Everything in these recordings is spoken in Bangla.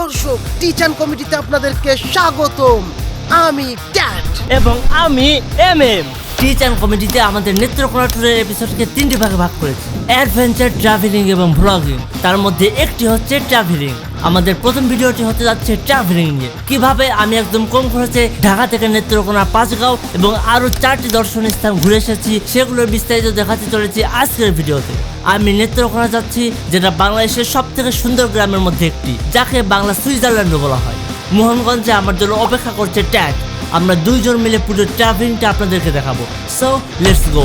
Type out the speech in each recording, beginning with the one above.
দর্শক টিচান কমিটিতে আপনাদেরকে স্বাগতম। আমি ট্যাট এবং আমি এম এম টিচার কমিটিতে আমাদের নেত্রকোনা ট্যুরের এপিসোডকে তিনটি ভাগে ভাগ করেছি। অ্যাডভেঞ্চার ট্রাভেলিং এবং ভ্লগিং তার মধ্যে একটি হচ্ছে ট্রাভেলিং আমাদের প্রথম ভিডিওটি হতে যাচ্ছে ট্রাভেলিং নিয়ে কীভাবে আমি একদম কম খরচে ঢাকা থেকে নেত্রকোনা, পাঁচগাঁও এবং আরও চারটি দর্শনীয় স্থান ঘুরে এসেছি, সেগুলোর বিস্তারিত দেখাতে চলেছি আজকের ভিডিওতে। আমি নেত্রকোনা যাচ্ছি, যেটা বাংলাদেশের সব থেকে সুন্দর গ্রামের মধ্যে একটি, যাকে বাংলা সুইজারল্যান্ড বলা হয়। মোহনগঞ্জে আমার জন্য অপেক্ষা করছে ট্যাগ। আমরা দুইজন মিলে পুরো ট্রাভেলিংটা আপনাদেরকে দেখাবো। সো লেটস গো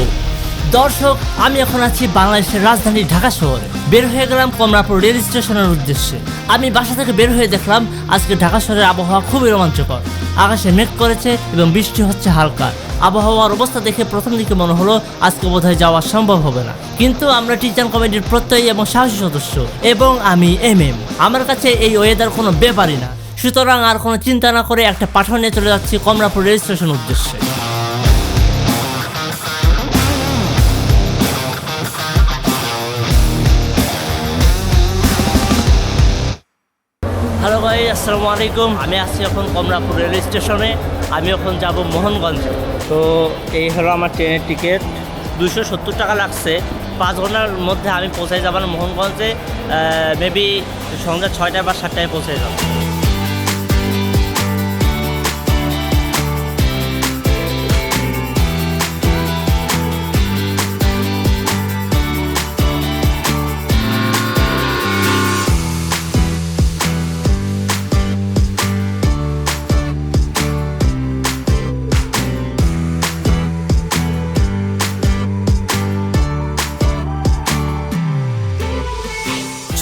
দর্শক, আমি এখন আছি বাংলাদেশের রাজধানী ঢাকা শহরে। বের হয়ে গেলাম কমলাপুর রেল স্টেশনের উদ্দেশ্যে। আমি বাসা থেকে বের হয়ে দেখলাম আজকে ঢাকা শহরের আবহাওয়া খুবই রোমাঞ্চকর। আকাশে মেঘ করেছে এবং বৃষ্টি হচ্ছে হালকা। আবহাওয়ার অবস্থা দেখে প্রথম দিকে মনে হলো আজকে বোধহয় যাওয়া সম্ভব হবে না। কিন্তু আমরা টিচার কমিটির প্রত্যয়ী এবং সাহসী সদস্য এবং আমি এম এম আমার কাছে এই ওয়েদার কোনো ব্যাপারই না। সুতরাং আর কোনো চিন্তা না করে একটা পাঠান চলে যাচ্ছি কমলাপুর রেল উদ্দেশ্যে। ভাই, আসসালামু আলাইকুম। আমি আছি এখন কমলাপুর রেল স্টেশনে। আমি এখন যাব মোহনগঞ্জে। তো এই হলো আমার ট্রেনের টিকিট। দুশো সত্তর টাকা লাগছে। পাঁচ ঘণ্টার মধ্যে আমি পৌঁছে যাব মোহনগঞ্জে। মেবি সন্ধ্যা ছয়টায় বা সাতটায় পৌঁছে যাব।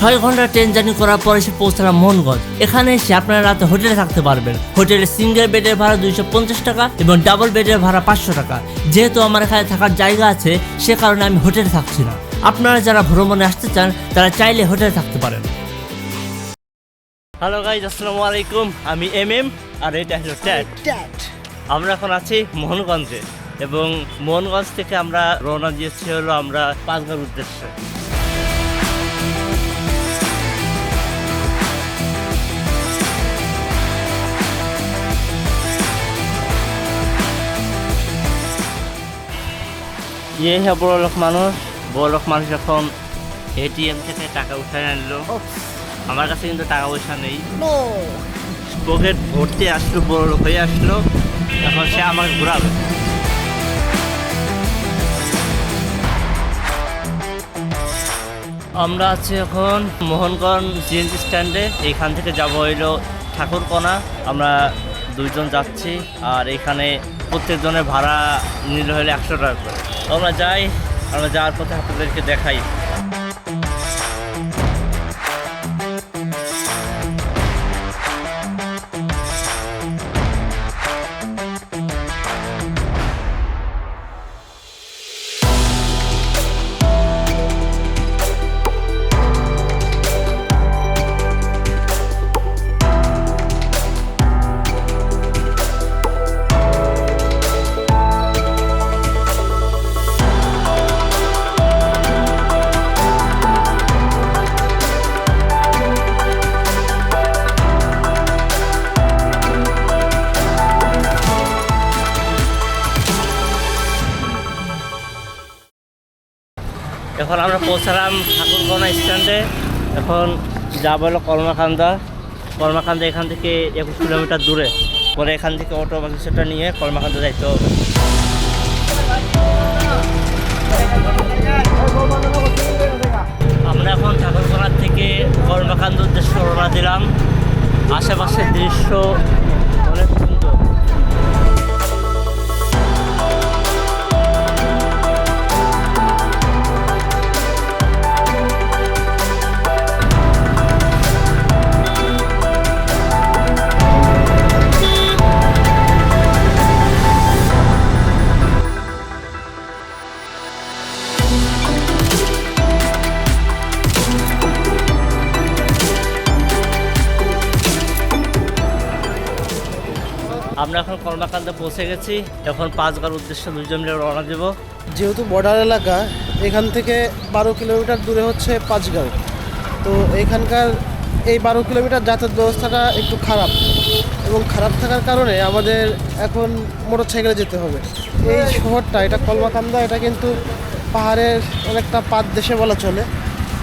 ছয় ঘণ্টা ট্রেন জার্নি করার পর এসে পৌঁছালাম মোহনগঞ্জ। এখানে এসে আপনারা রাতে হোটেলে থাকতে পারবেন। হোটেলে সিঙ্গেল বেডের ভাড়া দুইশো পঞ্চাশ টাকা এবং ডাবল বেডের ভাড়া পাঁচশো টাকা। যেহেতু আমার এখানে থাকার জায়গা আছে সে কারণে আমি হোটেলে থাকছি না। আপনারা যারা ভ্রমণে আসতে চান তারা চাইলে হোটেলে থাকতে পারেন। হ্যালো গাইজ আসসালামু আলাইকুম। আমি এম এম আর এটা হলো ট্যাট ট্যাট আমরা এখন আছি মোহনগঞ্জে এবং মোহনগঞ্জ থেকে আমরা রওনা দিয়েছি হলো আমরা পাঁচগাঁর উদ্দেশ্যে। ইয়ে হ্যাঁ বড় লোক মানুষ বড় লোক মানুষ এখন এটিএম থেকে টাকা উঠায় আনলো আমার কাছে কিন্তু টাকা পয়সা নেই। পকেট ভর্তি আসলো বড় লোক হয়ে আসলো এখন সে আমাকে ঘুরাবে। আমরা আছি এখন মোহনগঞ্জ জিএনজি স্ট্যান্ডে এইখান থেকে যাব হইল ঠাকুরকোনা। আমরা দুইজন যাচ্ছি আর এখানে প্রত্যেকজনের ভাড়া নিলে হলে একশো টাকা করে। আমরা যাই আমরা যাওয়ার পথে আপনাদেরকে দেখাই। এখন আমরা পৌঁছালাম ঠাকুরগোনা স্ট্যান্ডে। এখন যা হলো কর্মাকান্দা কর্মাকান্দা এখান থেকে একুশ কিলোমিটার দূরে। পরে এখান থেকে অটো বা কিছুটা নিয়ে কর্মাকান্দা যাইতে হবে। আমরা এখন ঠাকুরগোনার থেকে কর্মাকান্দ উদ্দেশ্যে রওনা দিলাম। আশেপাশের দৃশ্য অনেক সুন্দর। আমরা এখন কর্মাকান্দা পৌঁছে গেছি। এখন পাঁচগার উদ্দেশ্যে দুজন মিলে রওনা দেবো। যেহেতু বর্ডার এলাকা এখান থেকে বারো কিলোমিটার দূরে হচ্ছে পাঁচগাঁও। তো এখানকার এই বারো কিলোমিটার যাতায়াত ব্যবস্থাটা একটু খারাপ এবং খারাপ থাকার কারণে আমাদের এখন মোটর সাইকেলে যেতে হবে। এই শহরটা এটা কলমাকান্দা এটা কিন্তু পাহাড়ের অনেকটা পাদ দেশে বলা চলে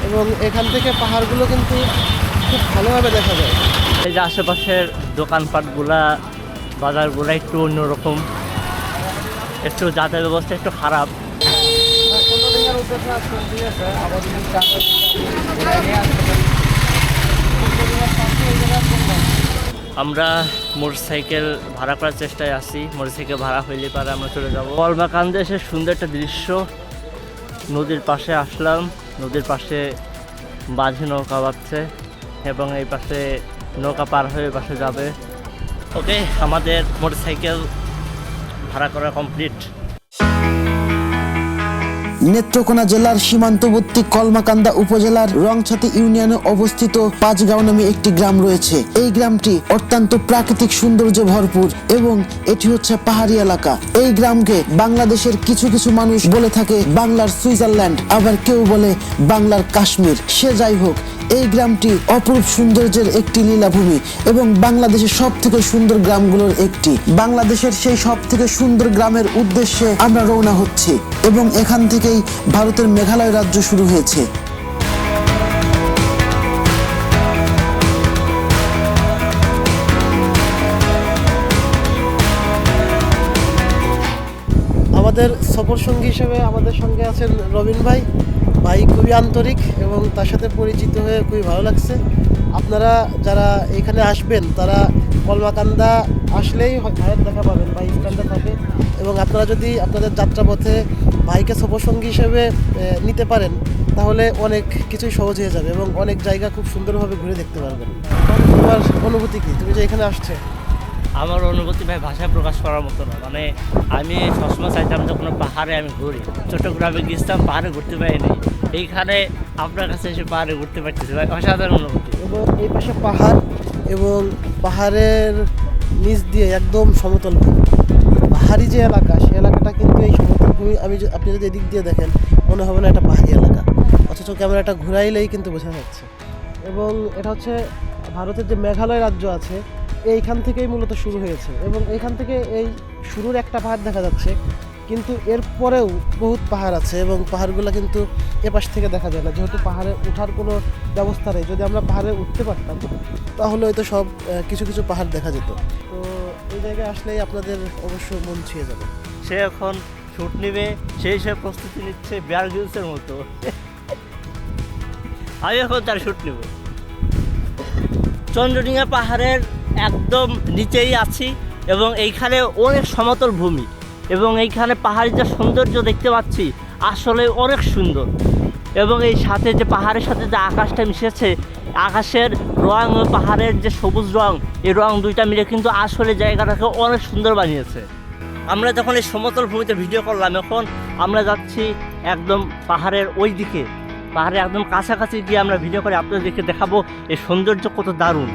এবং এখান থেকে পাহাড়গুলো কিন্তু খুব ভালোভাবে দেখা যায়। এই যে আশেপাশের দোকানপাটগুলা বাজারগুলা একটু অন্যরকম। একটু যাতায়াত ব্যবস্থা একটু খারাপ। আমরা মোটরসাইকেল ভাড়া করার চেষ্টায় আছি। মোটরসাইকেল ভাড়া হইলে পারে আমরা চলে যাব। কলমাকান্দে এসে সুন্দর একটা দৃশ্য। নদীর পাশে আসলাম। নদীর পাশে বাঁধে নৌকা বাচ্ছে এবং এই পাশে নৌকা পার হয়ে পাশে যাবে। ওকে, আমাদের মোটরসাইকেল ভাড়া করা কমপ্লিট। নেত্রকোনা জেলার সীমান্তবর্তী কলমাকান্দা উপজেলার রংছাতি ইউনিয়নে অবস্থিত পাঁচগাঁও নামে একটি গ্রাম রয়েছে। এই গ্রামটি অত্যন্ত প্রাকৃতিক সৌন্দর্যে ভরপুর এবং এটি হচ্ছে পাহাড়ি এলাকা। এই গ্রামকে বাংলাদেশের কিছু কিছু মানুষ বলে থাকে বাংলার সুইজারল্যান্ড, আবার কেউ বলে বাংলার কাশ্মীর। সে যাই হোক এই গ্রামটি অপরূপ সৌন্দর্যের একটি লীলাভূমি এবং বাংলাদেশের সব থেকে সুন্দর গ্রামগুলোর একটি। বাংলাদেশের সেই সব থেকে সুন্দর গ্রামের উদ্দেশ্যে আমরা রওনা হচ্ছি এবং এখান থেকেই ভারতের মেঘালয় রাজ্য শুরু হয়েছে। আমাদের সফর সঙ্গী হিসেবে আমাদের সঙ্গে আছেন রবিন ভাই। ভাই খুবই আন্তরিক এবং তার সাথে পরিচিত হয়ে খুবই ভালো লাগছে। আপনারা যারা এখানে আসবেন, তারা কলমাকান্দা আসলেই ভাইয়ের দেখা পাবেন, ভাই স্ট্যান্ডে থাকে। এবং আপনারা যদি আপনাদের যাত্রাপথে ভাইকে সঙ্গী হিসেবে নিতে পারেন, তাহলে অনেক কিছুই সহজ হয়ে যাবে এবং অনেক জায়গা খুব সুন্দরভাবে ঘুরে দেখতে পারবেন। তোমার অনুভূতি কী? তুমি যে এখানে আসছে। আমার অনুভূতি ভাই ভাষায় প্রকাশ করার মতো না। মানে আমি সবসময় চাইতাম যে কোনো পাহাড়ে আমি ঘুরি। চট্টগ্রামে গেছিলাম পাহাড়ে ঘুরতে পারিনি। এইখানে আপনার কাছে এসে পাহাড়ে ঘুরতে পারতেছি ভাই। অসাধারণ অনুভূতি। এবং এই পাশে পাহাড় এবং পাহাড়ের নিচ দিয়ে একদম সমতল পাহাড়ি যে এলাকা সেই এলাকাটা কিন্তু এই সমতল ভূমি, আমি আপনি যদি এদিক দিয়ে দেখেন, মনে হবে না এটা পাহাড়ি এলাকা। অথচ ক্যামেরাটা ঘুরাইলেই কিন্তু বোঝা যাচ্ছে। এবং এটা হচ্ছে ভারতের যে মেঘালয় রাজ্য আছে এইখান থেকেই মূলত শুরু হয়েছে এবং এইখান থেকে এই শুরুর একটা পাহাড় দেখা যাচ্ছে, কিন্তু এর পরেও বহুত পাহাড় আছে এবং পাহাড়গুলো কিন্তু এপাশ থেকে দেখা যায় না। যেহেতু পাহাড়ে ওঠার কোনো ব্যবস্থা নেই, যদি আমরা পাহাড়ে উঠতে পারতাম, তাহলে হয়তো সব কিছু কিছু পাহাড় দেখা যেত। তো এই জায়গায় আসলেই আপনাদের অবশ্যই মন ছুঁয়ে যাবে। সে এখন শুট নেবে, সেই সব প্রস্তুতি নিচ্ছে বেয়ার গিলসের মতো। আমি এখন তার শুট নেব। চন্দ্রডিঙা পাহাড়ের একদম নিচেই আছি এবং এইখানে অনেক সমতল ভূমি এবং এইখানে পাহাড়ের যে সৌন্দর্য দেখতে পাচ্ছি আসলে অনেক সুন্দর। এবং এই সাথে যে পাহাড়ের সাথে যে আকাশটা মিশেছে, আকাশের রং ও পাহাড়ের যে সবুজ রং, এই রং দুইটা মিলে কিন্তু আসলে জায়গাটাকে অনেক সুন্দর বানিয়েছে। আমরা যখন এই সমতল ভূমিতে ভিডিও করলাম, এখন আমরা যাচ্ছি একদম পাহাড়ের ওই দিকে পাহাড়ের একদম কাছাকাছি গিয়ে আমরা ভিডিও করে আপনাদেরকে দেখাবো এই সৌন্দর্য কত দারুণ।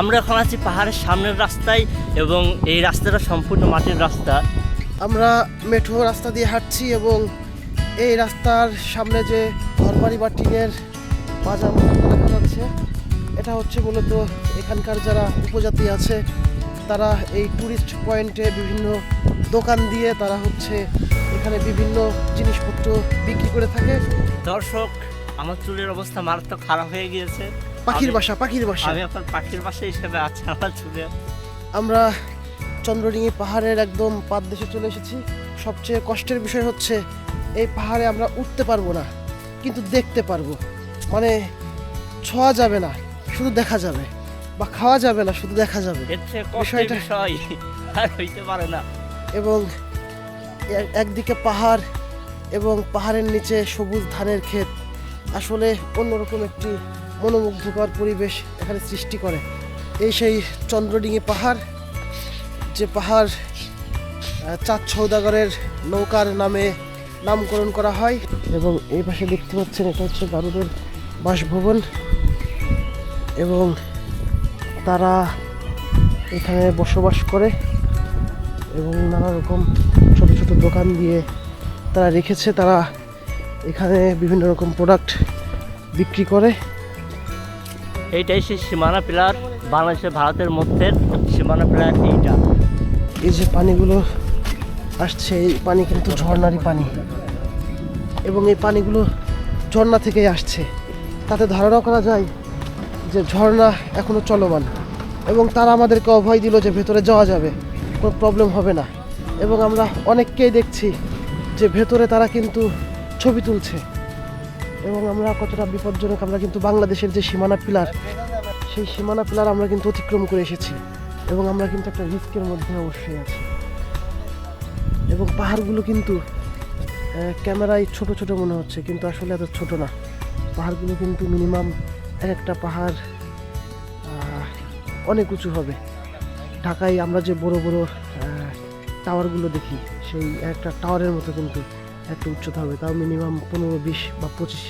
আমরা এখন আছি পাহাড়ের সামনের রাস্তায় এবং এই রাস্তাটা সম্পূর্ণ মাটির রাস্তা। আমরা মেঠো রাস্তা দিয়ে হাঁটছি এবং এই রাস্তার সামনে যে ঘরবাড়ি বা টিনের বাজার দেখা যাচ্ছে এটা হচ্ছে মূলত এখানকার যারা উপজাতি আছে তারা এই ট্যুরিস্ট পয়েন্টে বিভিন্ন দোকান দিয়ে তারা হচ্ছে এখানে বিভিন্ন জিনিসপত্র বিক্রি করে থাকে। দর্শক আমার চুলের অবস্থা মারাত্মক খারাপ হয়ে গিয়েছে। পাখির বাসা পাখির বাসা। আমি এখন পাখির বাসা হিসেবে আছি আমার চুলে আমরা চন্দ্রডিঙি পাহাড়ের একদম পাদ দেশে চলে এসেছি। সবচেয়ে কষ্টের বিষয় হচ্ছে এই পাহাড়ে আমরা উঠতে পারব না কিন্তু দেখতে পারব। মানে ছোঁয়া যাবে না শুধু দেখা যাবে। বা খাওয়া যাবে না শুধু দেখা যাবে। বিষয়টা- আর হইতে পারে না। এবং একদিকে পাহাড় এবং পাহাড়ের নিচে সবুজ ধানের ক্ষেত। আসলে অন্যরকম একটি মনোমুগ্ধকর পরিবেশ এখানে সৃষ্টি করে। এই সেই চন্দ্রডিঙি পাহাড়, যে পাহাড় চাঁদ সৌদাগরের নৌকার নামে নামকরণ করা হয় এবং এই পাশে দেখতে পাচ্ছেন এটা হচ্ছে গারুদের বাসভবন এবং তারা এখানে বসবাস করে এবং নানা রকম ছোট ছোট দোকান দিয়ে তারা রেখেছে। তারা এখানে বিভিন্ন রকম প্রোডাক্ট বিক্রি করে। এইটাই সেই সীমানা পিলার, বাংলাদেশের ভারতের মধ্যে সীমানা পিলার এইটা। এই যে পানিগুলো আসছে, এই পানি কিন্তু ঝর্নারই পানি। এবং এই পানিগুলো ঝর্ণা থেকেই আসছে। তাতে ধারণা করা যায় যে ঝর্ণা এখনও চলমান। এবং তারা আমাদেরকে অভয় দিল যে ভেতরে যাওয়া যাবে, কোনো প্রবলেম হবে না। এবং আমরা অনেককেই দেখছি যে ভেতরে তারা কিন্তু ছবি তুলছে। এবং আমরা কতটা বিপজ্জনক, আমরা কিন্তু বাংলাদেশের যে সীমানা পিলার, সেই সীমানা পিলার আমরা কিন্তু অতিক্রম করে এসেছি এবং আমরা কিন্তু একটা রিস্কের মধ্যে অবশ্যই আছি। এবং পাহাড়গুলো কিন্তু ক্যামেরায় ছোট ছোট মনে হচ্ছে, কিন্তু আসলে এত ছোট না। পাহাড়গুলো কিন্তু মিনিমাম এক একটা পাহাড় অনেক উঁচু হবে। ঢাকায় আমরা যে বড় বড় টাওয়ারগুলো দেখি, সেই একটা টাওয়ারের মতো কিন্তু একটা উচ্চতা হবে, তাও মিনিমাম পনেরো বিশ বা পঁচিশ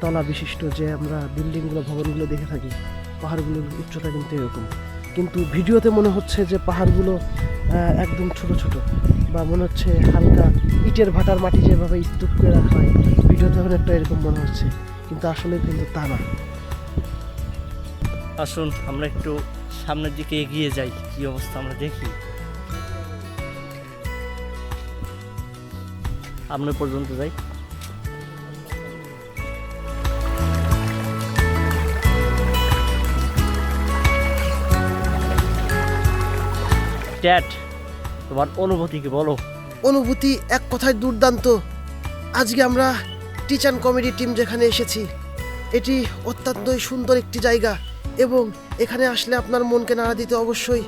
তলা বিশিষ্ট যে আমরা বিল্ডিংগুলো, ভবনগুলো দেখে থাকি, পাহাড়গুলোর উচ্চতা কিন্তু এরকম। কিন্তু ভিডিওতে মনে হচ্ছে যে পাহাড়গুলো একদম ছোট ছোট বা মনে হচ্ছে হালকা ইটের ভাটার মাটি যেভাবে স্তূপ করে রাখা হয়, ভিডিওতে অনেকটা এরকম মনে হচ্ছে, কিন্তু আসলে কিন্তু তা না। আসুন, আমরা একটু সামনের দিকে এগিয়ে যাই, কি অবস্থা আমরা দেখি। সামনে পর্যন্ত যাই। ড্যাড তোমার অনুভূতি কি বলো? অনুভূতি এক কথায় দুর্দান্ত। আজকে আমরা টিচার কমেডি টিম যেখানে এসেছি, এটি অত্যন্তই সুন্দর একটি জায়গা এবং এখানে আসলে আপনার মনকে নাড়া দিতে অবশ্যই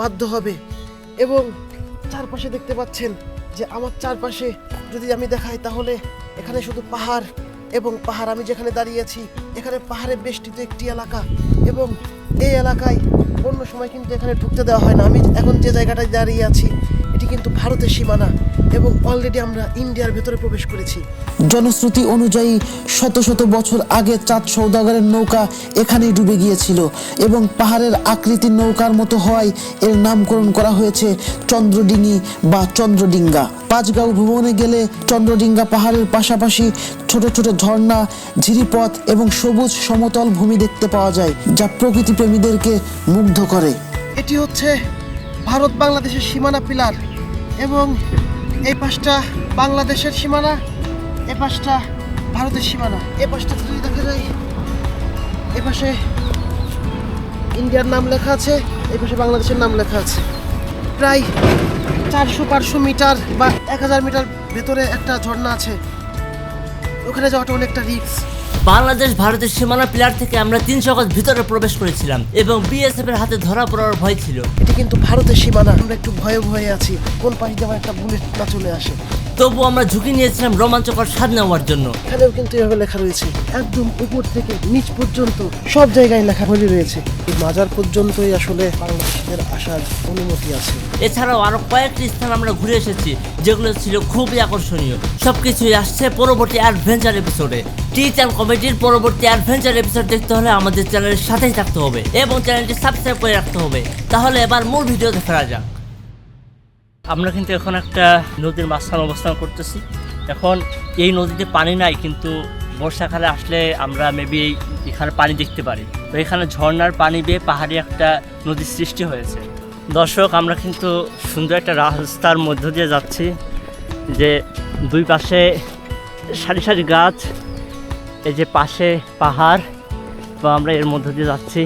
বাধ্য হবে। এবং চারপাশে দেখতে পাচ্ছেন যে আমার চারপাশে যদি আমি দেখাই তাহলে এখানে শুধু পাহাড় এবং পাহাড়, আমি যেখানে দাঁড়িয়ে আছি, এখানে পাহাড়ে বেষ্টিত একটি এলাকা এবং এই এলাকায় অন্য সময় কিন্তু এখানে ঢুকতে দেওয়া হয় না। আমি এখন যে জায়গাটায় দাঁড়িয়ে আছি এটি কিন্তু ভারতের সীমানা এবং অলরেডি আমরা ইন্ডিয়ার ভেতরে প্রবেশ করেছি। জনশ্রুতি অনুযায়ী শত শত বছর আগে চাঁদ সৌদাগরের নৌকা এখানেই ডুবে গিয়েছিল এবং পাহাড়ের আকৃতির নৌকার মতো হওয়ায় এর নামকরণ করা হয়েছে চন্দ্রডিঙ্গি বা চন্দ্রডিঙ্গা। পাঁচগাঁও ভ্রমণে গেলে চন্দ্রডিঙ্গা পাহাড়ের পাশাপাশি ছোট ছোট ঝর্ণা ঝিরিপথ এবং সবুজ সমতল ভূমি দেখতে পাওয়া যায় যা প্রকৃতি প্রেমীদেরকে মুগ্ধ করে। এটি হচ্ছে ভারত বাংলাদেশের সীমানা পিলার। এবং এই পাশটা বাংলাদেশের সীমানা, এ পাশটা ভারতের সীমানা। এ পাশটা যদি দেখা যায়, এ পাশে ইন্ডিয়ার নাম লেখা আছে এই পাশে বাংলাদেশের নাম লেখা আছে। প্রায় চারশো পাঁচশো মিটার বা এক হাজার মিটার ভেতরে একটা ঝর্ণা আছে। ওখানে যাওয়াটা অনেকটা রিস্ক বাংলাদেশ ভারতের সীমানা পিলার থেকে আমরা তিনশো গজ ভিতরে প্রবেশ করেছিলাম এবং বিএসএফ এর হাতে ধরা পড়ার ভয় ছিল। এটি কিন্তু ভারতের সীমানা। আমরা একটু ভয়ে ভয়ে আছি। কোন পাশ দিয়ে আমার একটা বুলেট না চলে আসে? তবু আমরা ঝুঁকি নিয়েছিলাম রোমাঞ্চকর স্বাদ নেওয়ার জন্য। এখানেও কিন্তু এভাবে লেখা রয়েছে। একদম উপর থেকে নিচ পর্যন্ত সব জায়গায় লেখা হয়ে রয়েছে। এই মাজার পর্যন্তই আসলে বাংলাদেশের আসার অনুমতি আছে। এছাড়াও আরও কয়েকটি স্থান আমরা ঘুরে এসেছি যেগুলো ছিল খুবই আকর্ষণীয়। সবকিছুই আসছে পরবর্তী অ্যাডভেঞ্চার এপিসোডে টি চ্যানেল কমেডির পরবর্তী অ্যাডভেঞ্চার এপিসোড দেখতে হলে আমাদের চ্যানেলের সাথেই থাকতে হবে এবং চ্যানেলটি সাবস্ক্রাইব করে রাখতে হবে। তাহলে এবার মূল ভিডিও দেখা যাক। আমরা কিন্তু এখন একটা নদীর মাঝখানে অবস্থান করতেছি। এখন এই নদীতে পানি নাই, কিন্তু বর্ষাকালে আসলে আমরা মেবি এখানে পানি দেখতে পারি। তো এখানে ঝর্ণার পানি বেয়ে পাহাড়ি একটা নদীর সৃষ্টি হয়েছে। দর্শক, আমরা কিন্তু সুন্দর একটা রাস্তার মধ্য দিয়ে যাচ্ছি যে দুই পাশে সারি সারি গাছ এই যে পাশে পাহাড় তো আমরা এর মধ্য দিয়ে যাচ্ছি।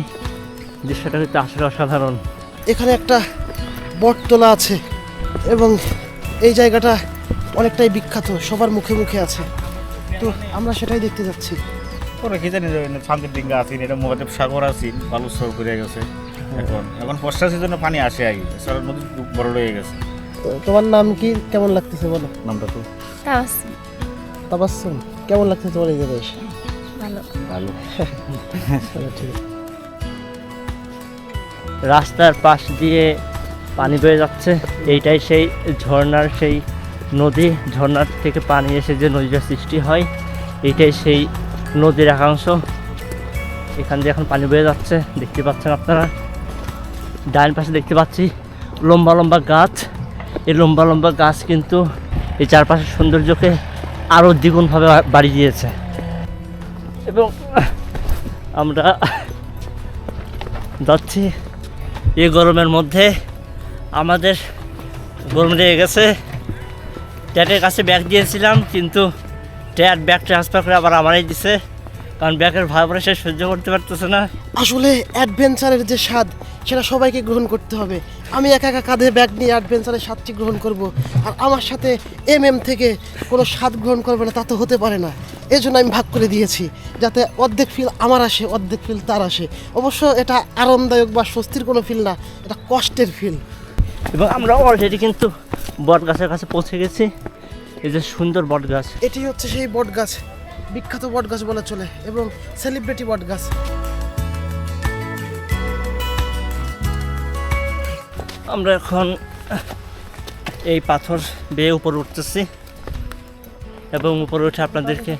দৃশ্যটা কিন্তু আসলে অসাধারণ। এখানে একটা বটতলা আছে এবং এই জায়গাটা অনেকটাই বিখ্যাত সবার মুখে মুখে আছে। তো আমরা সেটাই দেখতে যাচ্ছি। পরে কি জানি শান্তির ডিঙ্গা আছি এটা মহাদেব সাগর আছি বালু সর করে গেছে এখন। এখন বর্ষা সিজনে পানি আসে আগে সারা নদী খুব বড় হয়ে গেছে। তো তোমার নাম কি? কেমন লাগতেছে বলো? নামটা তো? তাবাসসুম। তাবাসসুম। কেমন লাগছে তোমার এই এসে ভালো। ভালো। ঠিক রাস্তার পাশ দিয়ে পানি বয়ে যাচ্ছে। এইটাই সেই ঝর্ণার সেই নদী। ঝর্ণার থেকে পানি এসে যে নদীটা সৃষ্টি হয় এইটাই সেই নদীর একাংশ। এখান দিয়ে এখন পানি বয়ে যাচ্ছে। দেখতে পাচ্ছেন আপনারা? ডান পাশে দেখতে পাচ্ছি লম্বা লম্বা গাছ। এই লম্বা লম্বা গাছ কিন্তু এই চারপাশের সৌন্দর্যকে আরও দ্বিগুণভাবে বাড়িয়ে দিয়েছে এবং আমরা যাচ্ছি এই গরমের মধ্যে। আমাদের গরম লেগে গেছে। ট্যাটের কাছে ব্যাগ দিয়েছিলাম, কিন্তু ট্যাট ব্যাগ ট্রান্সফার করে আবার আমারই দিছে। কারণ ব্যাগের সে সহ্য করতে পারতেছে না। আসলে অ্যাডভেঞ্চারের যে স্বাদ সেটা সবাইকে গ্রহণ করতে হবে। আমি একা একা কাঁধে ব্যাগ নিয়ে অ্যাডভেঞ্চারের স্বাদটি গ্রহণ করব। আর আমার সাথে এম এম থেকে কোনো স্বাদ গ্রহণ করবে না তা তো হতে পারে না। এই জন্য আমি ভাগ করে দিয়েছি যাতে অর্ধেক ফিল আমার আসে অর্ধেক ফিল তার আসে। অবশ্য এটা আরামদায়ক বা স্বস্তির কোনো ফিল না এটা কষ্টের ফিল এবং আমরা অলরেডি কিন্তু বট গাছের কাছে পৌঁছে গেছি। এই যে সুন্দর বট গাছ এটি হচ্ছে সেই বট গাছ বিখ্যাত বট গাছ বলা চলে এবং সেলিব্রিটি বট গাছ আমরা এখন এই পাথর বেয়ে উপরে উঠতেছি এবং উপরে উঠে আপনাদেরকে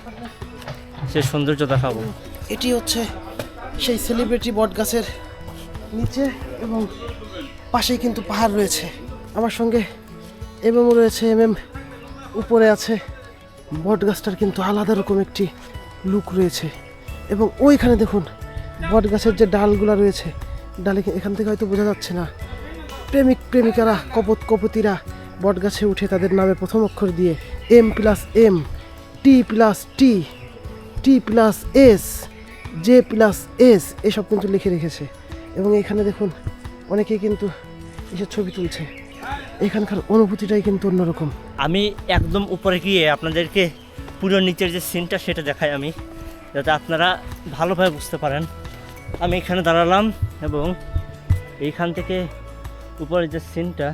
সে সৌন্দর্য দেখাবো। এটি হচ্ছে সেই সেলিব্রিটি বট গাছের নিচে এবং পাশেই কিন্তু পাহাড় রয়েছে। আমার সঙ্গে এমএমও রয়েছে, এমএম উপরে আছে। বট গাছটার কিন্তু আলাদা রকম একটি লুক রয়েছে। এবং ওইখানে দেখুন, বট গাছের যে ডালগুলা রয়েছে, ডালে এখান থেকে হয়তো বোঝা যাচ্ছে না। প্রেমিক প্রেমিকারা, কপত কপতিরা বট গাছে উঠে তাদের নামে প্রথম অক্ষর দিয়ে M plus M T plus T T plus S J plus S এসব কিন্তু লিখে রেখেছে। এবং এখানে দেখুন, অনেকেই কিন্তু এসব ছবি তুলছে। এখানকার অনুভূতিটাই কিন্তু অন্যরকম। আমি একদম উপরে গিয়ে আপনাদেরকে পুরো নিচের যে সিনটা সেটা দেখাই আমি, যাতে আপনারা ভালোভাবে বুঝতে পারেন। আমি এখানে দাঁড়ালাম এবং এইখান থেকে উপরের যে সিনটা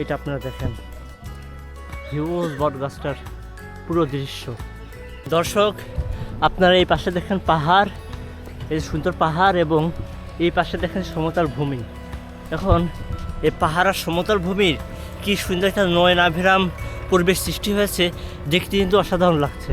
এটা আপনারা দেখেন। হিউজ বট গাছটার পুরো দৃশ্য। দর্শক, আপনারা এই পাশে দেখেন পাহাড়, এই সুন্দর পাহাড় এবং এই পাশে দেখেন সমতল ভূমি। এখন এই পাহাড় আর সমতল ভূমির কি সুন্দর একটা নয়নাভিরাম পরিবেশ সৃষ্টি হয়েছে, দেখতে কিন্তু অসাধারণ লাগছে।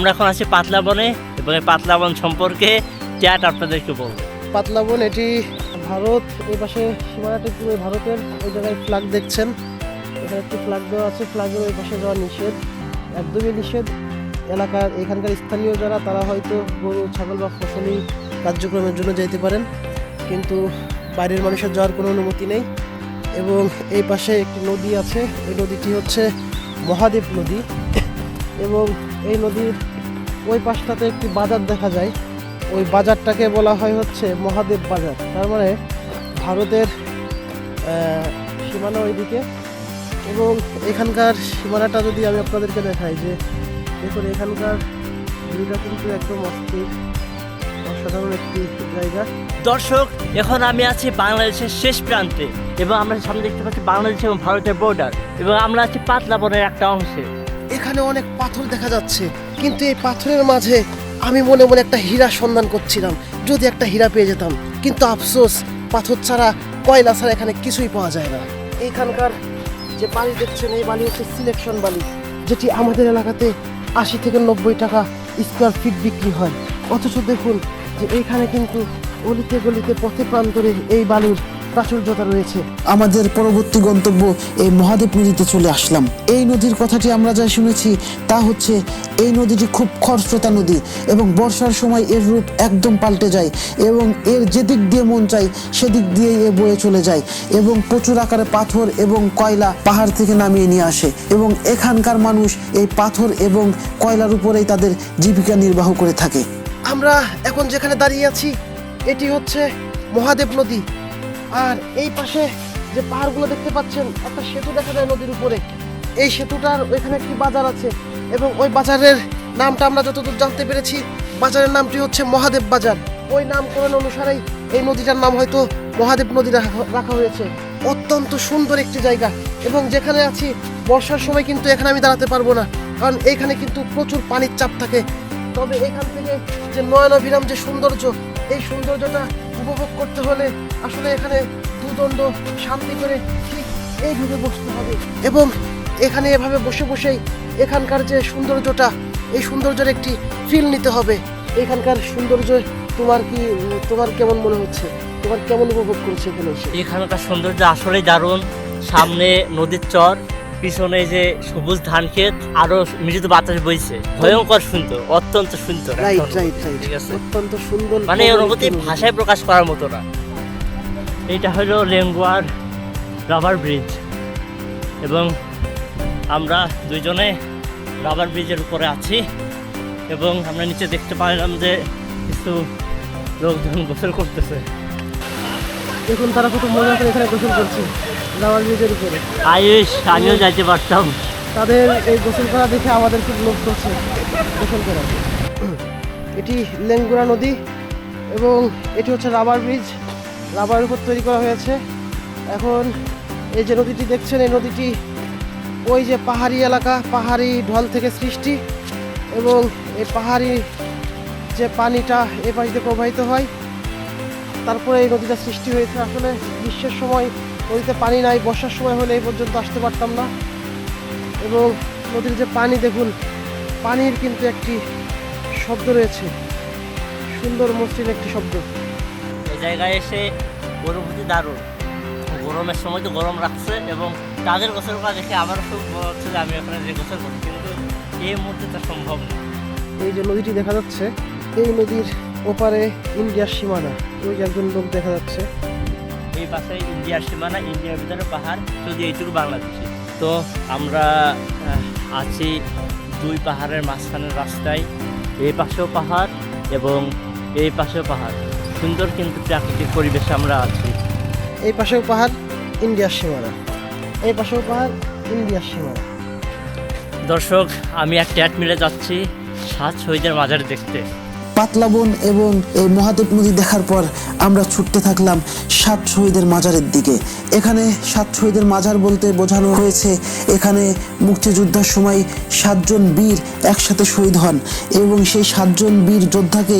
আমরা এখন আছি পাতলা বনে এবং এই পাতলা বন সম্পর্কে চ্যাট আপনাদেরকে বলব। পাতলা বন, এটি ভারত এই পাশে সীমানাটা পুরো ভারতের ওই জায়গায় ফ্ল্যাগ দেখছেন। এখানে একটি ফ্ল্যাগ দেওয়া আছে ফ্ল্যাগের ওই পাশে যাওয়া নিষেধ, একদমই নিষেধ। এলাকার, এখানকার স্থানীয় যারা, তারা হয়তো গরু, ছাগল বা ফসলি কার্যক্রমের জন্য যেতে পারেন, কিন্তু বাইরের মানুষের যাওয়ার কোনো অনুমতি নেই। এবং এই পাশে একটি নদী আছে, এই নদীটি হচ্ছে মহাদেব নদী। এবং এই নদীর ওই পাশটাতে একটি বাজার দেখা যায়। ওই বাজারটাকে বলা হয় হচ্ছে মহাদেব বাজার। তার মানে ভারতের সীমানা ওইদিকে। এবং এখানকার সীমানাটা যদি আমি আপনাদেরকে দেখাই যে, দেখুন, এখানকার ভিউটা কিন্তু একদম অস্থির, অসাধারণ একটি জায়গা। দর্শক, এখন আমি আছি বাংলাদেশের শেষ প্রান্তে এবং আমরা সামনে দেখতে পাচ্ছি বাংলাদেশ এবং ভারতের বর্ডার এবং আমরা আছি পাতলা বনের একটা অংশে। এখানে অনেক পাথর দেখা যাচ্ছে, কিন্তু এই পাথরের মাঝে আমি মনে মনে একটা হীরা সন্ধান করছিলাম, যদি একটা হীরা পেয়ে যেতাম। কিন্তু আফসোস, পাথর ছাড়া কয়লা ছাড়া এখানে কিছুই পাওয়া যায় না। এইখানকার যে বালি দেখছেন, এই বালি হচ্ছে সিলেকশন বালি, যেটি আমাদের এলাকাতে আশি থেকে নব্বই টাকা স্কোয়ার ফিট বিক্রি হয়। অথচ দেখুন যে এইখানে কিন্তু অলিতে গলিতে পথে প্রান্তরে এই বালুর প্রাচুর্যতা রয়েছে। আমাদের পরবর্তী গন্তব্য এই মহাদেব নদীতে চলে আসলাম। এই নদীর কথাটি আমরা যা শুনেছি তা হচ্ছে এই নদীটি খুব খরস্রোতা নদী এবং বর্ষার সময় এর রূপ একদম পাল্টে যায় এবং এর যেদিক দিয়ে মন চায় সেদিক দিয়েই এ বয়ে চলে যায় এবং প্রচুর আকারে পাথর এবং কয়লা পাহাড় থেকে নামিয়ে নিয়ে আসে এবং এখানকার মানুষ এই পাথর এবং কয়লার উপরেই তাদের জীবিকা নির্বাহ করে থাকে। আমরা এখন যেখানে দাঁড়িয়ে আছি এটি হচ্ছে মহাদেব নদী। আর এই পাশে যে পাহাড়গুলো দেখতে পাচ্ছেন, একটা সেতু দেখা যায় নদীর উপরে। এই সেতুটার ওইখানে একটি বাজার আছে এবং ওই বাজারের নামটা আমরা যতদূর জানতে পেরেছি, বাজারের নামটি হচ্ছে মহাদেব বাজার। ওই নামকরণ অনুসারেই এই নদীটার নাম হয়তো মহাদেব নদী রাখা হয়েছে। অত্যন্ত সুন্দর একটি জায়গা এবং যেখানে আছি, বর্ষার সময় কিন্তু এখানে আমি দাঁড়াতে পারব না, কারণ এইখানে কিন্তু প্রচুর পানির চাপ থাকে। তবে এখান থেকে যে নয়নাভিরাম যে সৌন্দর্য, এই সৌন্দর্যটা উপভোগ করতে হলে আসলে এখানে দুদণ্ড শান্তি করে ঠিক এইভাবে বসতে হবে। এবং এখানে এভাবে বসে বসেই এখানকার যে সৌন্দর্যটা এই সৌন্দর্যের একটি ফিল নিতে হবে। এখানকার সৌন্দর্য তোমার কি তোমার কেমন মনে হচ্ছে? তোমার কেমন উপভোগ করছে এখানে এখানকার সৌন্দর্য আসলেই দারুণ। সামনে নদীর চর পিছনে যে সবুজ ধান ক্ষেত আরও মৃদু বাতাস বইছে। ভয়ঙ্কর সুন্দর অত্যন্ত সুন্দর। রাইট রাইট রাইট ঠিক আছে? অত্যন্ত সুন্দর মানে অনুভূতি ভাষায় প্রকাশ করার মতো না। এইটা হলো লেঙ্গুয়ার রাবার ব্রিজ। এবং আমরা দুইজনে রাবার ব্রিজের উপরে আছি। এবং আমরা নিচে দেখতে পাইলাম যে কিছু লোকজন গোসল করতেছে। দেখুন তারা কত মজা করে এখানে গোসল করছে রাবার ব্রিজের উপরে। আয়ুষ আমিও যাইতে পারতাম। তাদের এই গোসল করা দেখে আমাদের খুব লোভ করছে গোসল করা এটি লেঙ্গুরা নদী এবং এটি হচ্ছে রাবার ব্রিজ। রাবারের উপর তৈরি করা হয়েছে। এখন এই যে নদীটি দেখছেন, এই নদীটি ওই যে পাহাড়ি এলাকা, পাহাড়ি ঢল থেকে সৃষ্টি এবং এই পাহাড়ি যে পানিটা এই পানিতে প্রবাহিত হয়, তারপরে এই নদীটা সৃষ্টি হয়েছে। আসলে গ্রীষ্মের সময় নদীতে পানি নাই, বর্ষার সময় হলে এই পর্যন্ত আসতে পারতাম না এবং নদীর যে পানি, দেখুন, পানির কিন্তু একটি শব্দ রয়েছে, সুন্দর মসৃণ একটি শব্দ। জায়গায় এসে অনুভূতি দারুণ। গরমের সময় তো গরম রাখছে এবং তাদের গোসল করা দেখে আমারও খুব মনে হচ্ছে যে আমি ওখানে যে গোসল করি কিন্তু এই মুহূর্তে তা সম্ভব না। এই যে নদীটি দেখা যাচ্ছে এই নদীর ওপারে ইন্ডিয়ার সীমানা ওই একজন লোক দেখা যাচ্ছে। এই পাশে ইন্ডিয়ার সীমানা ইন্ডিয়ার ভিতরে পাহাড় যদি এইটুকু বাংলাদেশি। তো আমরা আছি দুই পাহাড়ের মাঝখানের রাস্তায় এই পাশেও পাহাড় এবং এই পাশেও পাহাড়। সুন্দর কিন্তু প্রাকৃতিক পরিবেশে আমরা আছি। এই পাশেও পাহাড় ইন্ডিয়ার সীমানা। এই পাশেও পাহাড় ইন্ডিয়ার সীমানা। দর্শক আমি এক ট্যাট মিলে যাচ্ছি সাত শহীদের মাজার দেখতে। পাতলা বন এবং এই মহাদেব নদী দেখার পর আমরা ছুটতে থাকলাম সাত শহীদের মাজারের দিকে। এখানে সাত শহীদের মাজার বলতে বোঝানো হয়েছে, এখানে মুক্তিযুদ্ধের সময় সাতজন বীর একসাথে শহীদ হন এবং সেই সাতজন বীর যোদ্ধাকে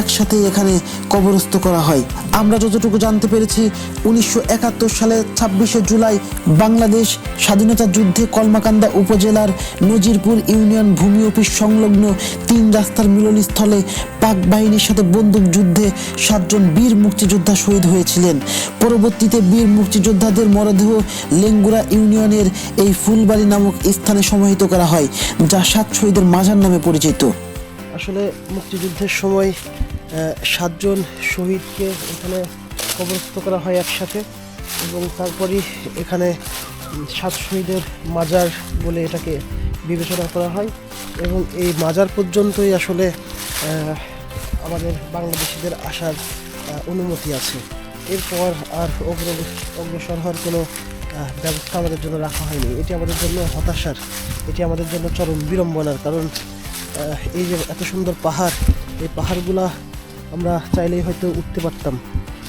একসাথে এখানে কবরস্থ করা হয়। আমরা যতটুকু জানতে পেরেছি, উনিশশো একাত্তর সালে ছাব্বিশে জুলাই বাংলাদেশ স্বাধীনতা যুদ্ধে কলমাকান্দা উপজেলার নজিরপুর ইউনিয়ন ভূমি অফিস সংলগ্ন তিন রাস্তার মিলনস্থলে পাক বাহিনীর সাথে বন্দুক যুদ্ধে সাতজন বীর মুক্তিযোদ্ধা শহীদ হয়েছিলেন। পরবর্তীতে বীর মুক্তিযোদ্ধাদের মরদেহ লেঙ্গুরা ইউনিয়নের এই ফুলবাড়ি নামক স্থানে সমাহিত করা হয়, যা সাত শহীদের মাজার নামে পরিচিত। আসলে মুক্তিযুদ্ধের সময় সাতজন শহীদকে এখানে কবরস্থ করা হয় একসাথে এবং তারপরই এখানে সাত শহীদের মাজার বলে এটাকে বিবেচনা করা হয় এবং এই মাজার পর্যন্তই আসলে আমাদের বাংলাদেশিদের আসার অনুমতি আছে। এরপর আর অগ্র- অগ্রসর হওয়ার কোনো ব্যবস্থা আমাদের জন্য রাখা হয়নি। এটি আমাদের জন্য হতাশার, এটি আমাদের জন্য চরম বিড়ম্বনার কারণ এই যে এত সুন্দর পাহাড়, এই পাহাড়গুলা আমরা চাইলেই হয়তো উঠতে পারতাম।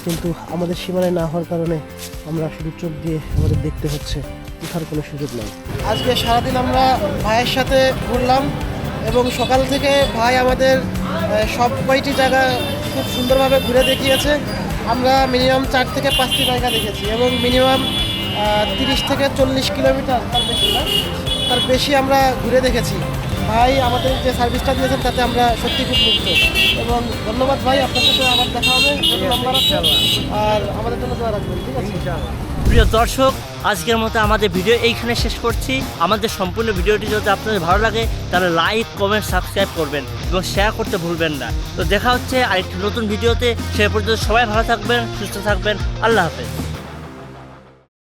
কিন্তু আমাদের সীমানায় না হওয়ার কারণে আমরা শুধু চোখ দিয়ে আমাদের দেখতে হচ্ছে, উঠার কোনো সুযোগ নেই। আজকে সারাদিন আমরা ভাইয়ের সাথে ঘুরলাম এবং সকাল থেকে ভাই আমাদের সব কয়টি জায়গা খুব সুন্দরভাবে ঘুরে দেখিয়েছে। আমরা মিনিমাম চার থেকে পাঁচটি জায়গা দেখেছি এবং মিনিমাম তিরিশ থেকে চল্লিশ কিলোমিটার তার বেশি না তার বেশি আমরা ঘুরে দেখেছি। ভাই আমাদের যে সার্ভিসটা দিয়েছেন তাতে আমরা সত্যি খুব মুক্ত এবং ধন্যবাদ ভাই আপনার সাথে আবার দেখা হবে। আর আমাদের জন্য দোয়া রাখবেন ঠিক আছে? প্রিয় দর্শক আজকের মতো আমাদের ভিডিও এইখানে শেষ করছি। আমাদের সম্পূর্ণ ভিডিওটি যদি আপনাদের ভালো লাগে তাহলে লাইক কমেন্ট সাবস্ক্রাইব করবেন। এবং শেয়ার করতে ভুলবেন না। তো দেখা হচ্ছে আরেকটি নতুন ভিডিওতে সে পর্যন্ত সবাই ভালো থাকবেন, সুস্থ থাকবেন। আল্লাহ হাফেজ।